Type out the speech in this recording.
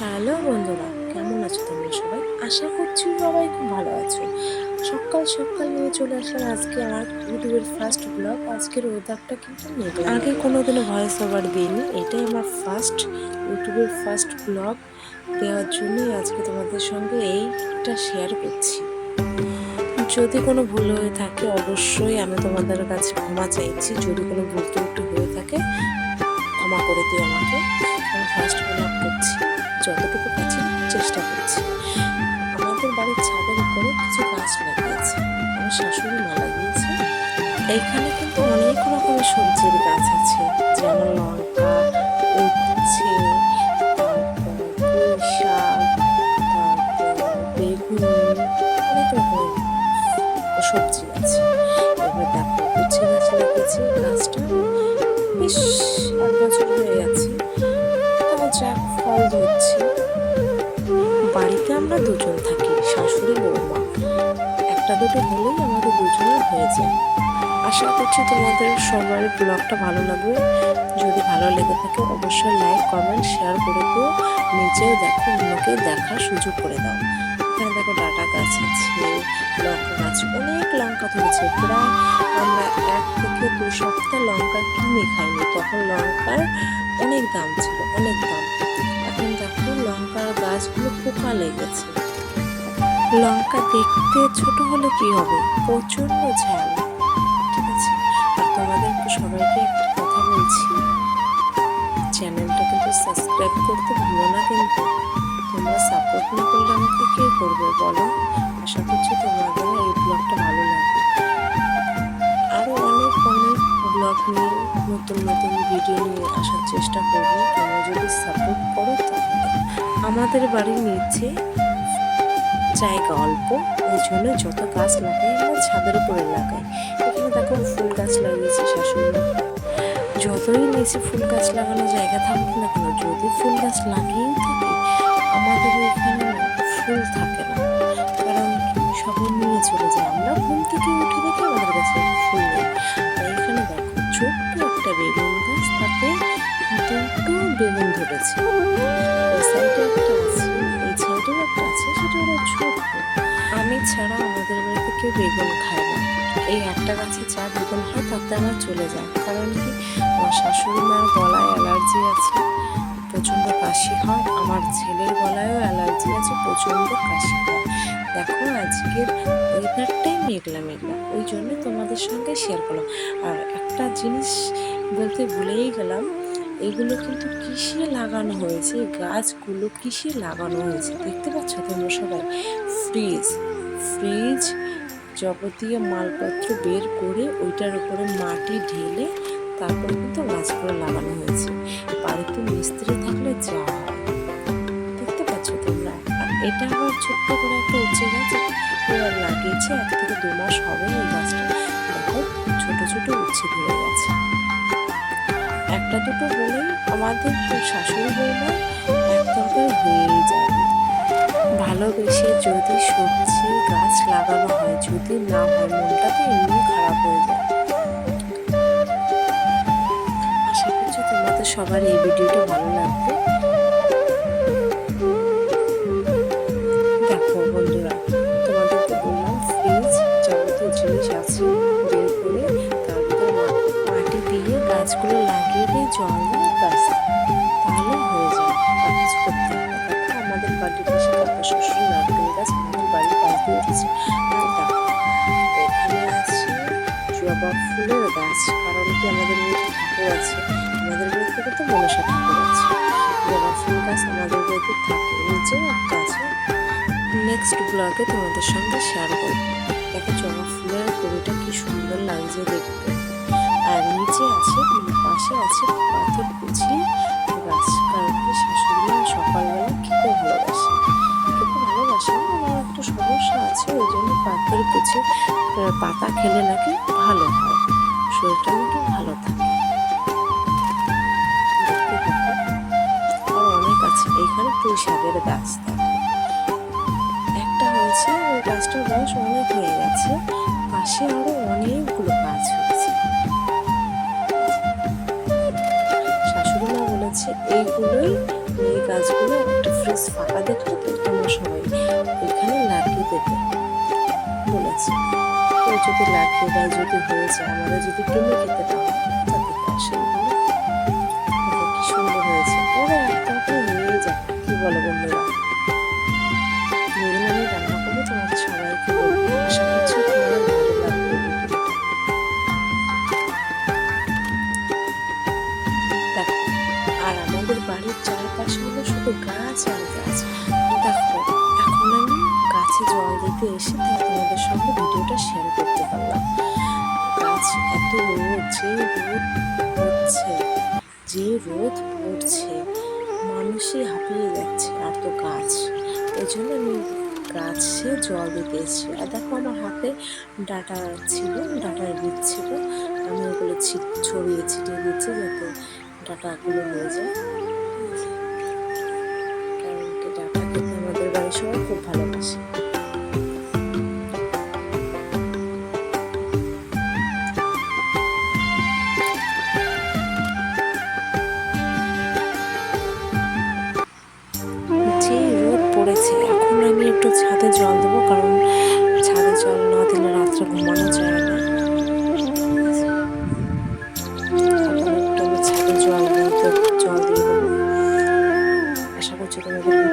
Hello বন্ধুরা, কেমন আছো তোমরা সবাই? আশা করছি সবাই খুব ভালো আছো। সকাল সকাল নিয়ে চলে আসলাম আজকে আমার ইউটিউবের ফার্স্ট ব্লগ আজকের ওয়েদারটা কিন্তু মেঘলা। আগে কোনোদিনও ভয়েস ওভার দিইনি, এটাই আমার ফার্স্ট ইউটিউবের ফার্স্ট ব্লগ দেওয়ার জন্যই আজকে তোমাদের সঙ্গে এইটা শেয়ার করছি। যদি কোনো ভুল হয়ে থাকে অবশ্যই আমি তোমাদের কাছে ক্ষমা চাইছি। যদি কোনো ভুল ত্রুটি হয়ে থাকে ক্ষমা করে দিও আমাকে। আমি ফার্স্ট ব্লগ করছি। যতটুকু পাচ্ছি চেষ্টা করছি। আমাদের বাড়ির ছাদের উপরে কিছু গাছ লাগিয়েছে আমার শাশুড়ি মা লাগিয়েছে এইখানে কিন্তু অনেক রকমের সবজির গাছ আছে, যেমন লঙ্কা, উচ্ছে বেগুন, অনেক রকমের সবজি দুজন থাকি, শাশুড়ি বৌমা একটা দুটো হলেই আমাদের দুজনের হয়ে যায়। আশা করছি তোমাদের সবার ব্লগটা ভালো লাগবে। যদি ভালো লেগে থাকে অবশ্যই লাইক কমেন্ট শেয়ার করে দিও। নিজেও দেখো, অন্যকে দেখার সুযোগ করে দাও। এখানে দেখো ডাটা গাছ আছে, লঙ্কা গাছ, অনেক লঙ্কা ধরেছে। প্রায় আমরা এক থেকে দু সপ্তাহ লঙ্কা কিনে খাইনি। তখন লঙ্কার অনেক দাম ছিল, অনেক দাম। এখন দেখো লঙ্কার গাছগুলো পোকা লেগেছে। লঙ্কা দেখতে ছোট হলে কি হবে? প্রচণ্ড ঝাল। ঠিক আছে, আর তোমাদেরকে সবাইকে একটা কথা বলছি। চ্যানেলটা কিন্তু সাবস্ক্রাইব করতে ভুলো না কিন্তু। তোমরা সাপোর্ট না করলে আমাকে কে করবে বলো? আশা করছি তোমাদের এই ব্লগটা ভালো লাগবে। আরও অনেক অনেক ব্লগ নিয়ে, নতুন নতুন ভিডিও নিয়ে আসার চেষ্টা করব। তোমরা যদি সাপোর্ট করো তাহলে আমাদের বাড়ির নিচে জায়গা অল্প ওই জন্য যত গাছ লাগাই, আমরা ছাদের উপরে লাগাই। এখানে দেখো ফুল গাছ লাগিয়েছে শাশুড়ি যতই নিচে ফুল গাছ লাগানো জায়গা থাকুক না কেন, যদি ফুল গাছ লাগিয়েই থাকে, আমাদের এখানে ছাড়া আমাদের বাড়িতে কেউ বেগুন খায় না। এই একটা গাছে যা বেগুন হয়, তাতে আমার চলে যায়। কারণ কি, আমার শাশুড়ি মার গলায় অ্যালার্জি আছে, প্রচণ্ড কাশি হয়। আমার ছেলের গলায়ও অ্যালার্জি আছে, প্রচণ্ড কাশি হয়। দেখো, আজকের ওয়েদারটাই মেঘলা মেঘলা। ওই জন্য তোমাদের সঙ্গে শেয়ার করলাম। আর একটা জিনিস বলতে ভুলেই গেলাম, এগুলো কিন্তু কিসে লাগানো হয়েছে? গাছগুলো কিসে লাগানো হয়েছে? দেখতে পাচ্ছ তোমরা সবাই? ফ্রিজ ফ্রিজ যাবতীয় মালপত্র বের করে ওইটার উপরে মাটি ঢেলে তারপর কিন্তু গাছগুলো লাগানো হয়েছে। বাড়িতে মিস্ত্রি থাকলে যা দেখতে পাচ্ছ তোমরা? আর এটা আবার ছোট্ট করে একটা উচ্ছে গাছ লাগিয়েছে, এক থেকে দু মাস হবে ওই গাছটা। দেখো, ছোট ছোট উচ্ছে ধরে গেছে। একটা দুটো হলেই আমাদের শাশুড়ি বৌমা এক তরকারি হয়েই যায় ভালোবেসে যদি সবজি গাছ লাগানো হয়, যদি না হয়, মনটা তো এমনি খারাপ হয়ে যায়। আশা করছি তোমাদের সবার এই ভিডিওটা ভালো লাগবে। দেখো বন্ধুরা তোমাদেরকে বললাম ফ্রিজ যাবতীয় জিনিস আছে, বের করে তার মাটি দিয়ে গাছগুলো লাগিয়ে দিয়ে জল দিয়ে আমাদের বাড়িতে কিন্তু মনসা ঠাকুর আছে। জবা ফুল গাছ আমাদের বাড়িতে থাকে নিচেও একটা আছে। নেক্সট ব্লগে তোমাদের সঙ্গে শেয়ার করব। দেখো জবা ফুলের কবিটা কি সুন্দর লাগছে দেখতে। আর নিচে আছে মানে পাশে আছে পাথর কুচি গাছ কারণ শাশুড়ি সকালবেলা খেতে ভালোবাসে। খেতে ভালোবাসে আমার একটু সমস্যা আছে, ওই জন্য পাথর কুচি পাতা খেলে নাকি ভালো হয়। শরীরটা নাকি ভালো থাকে। পুঁই শাকের গাছ একটা হয়েছে, ওই গাছটার বয়স অনেক হয়ে গেছে, পাশে আরও অনেকগুলো গাছ হয়েছে। শাশুড়ি মা বলেছে, এইগুলোই এই গাছগুলো একটা ফ্রিজ ফাঁকা দেখলে তো তোমরা সবাই ওইখানে লাগিয়ে দেবে। বলেছে। যদি লাগিয়ে বা যদি হয়ে যায়, আমাদের যদি কিনে খেতে পাওয়া তাতে অসুবিধা বলো বন্ধুরা। আর আমাদের বাড়ির চারপাশে গাছ আর গাছ। এখন গাছে জল দিতে এসে তোমাদের সঙ্গে ভিডিওটা শেয়ার করতে পারলাম। গাছ এত রোদ, যে রোদ যে রোদ পড়ছে। মানুষই হাঁপিয়ে যাচ্ছে আর তো গাছ। ওই জন্য আমি গাছে জল দিতে এসেছি আর দেখো আমার হাতে ডাটা ছিল, ডাটা বীজ ছিল। আমি ওগুলো ছড়িয়ে ছিটিয়ে দিচ্ছি যাতে ডাটাগুলো হয়ে যায়। কারণ ডাটা খেতে আমাদের বাড়ির সবাই খুব ভালোবাসে। এখন আমি একটু ছাদে জল দেবো, কারণ ছাদে জল না দিলে রাত্রে ঘুমানো যায় না। ছাদে জল জল দিয়ে দেবো। আশা করছি তোমাদের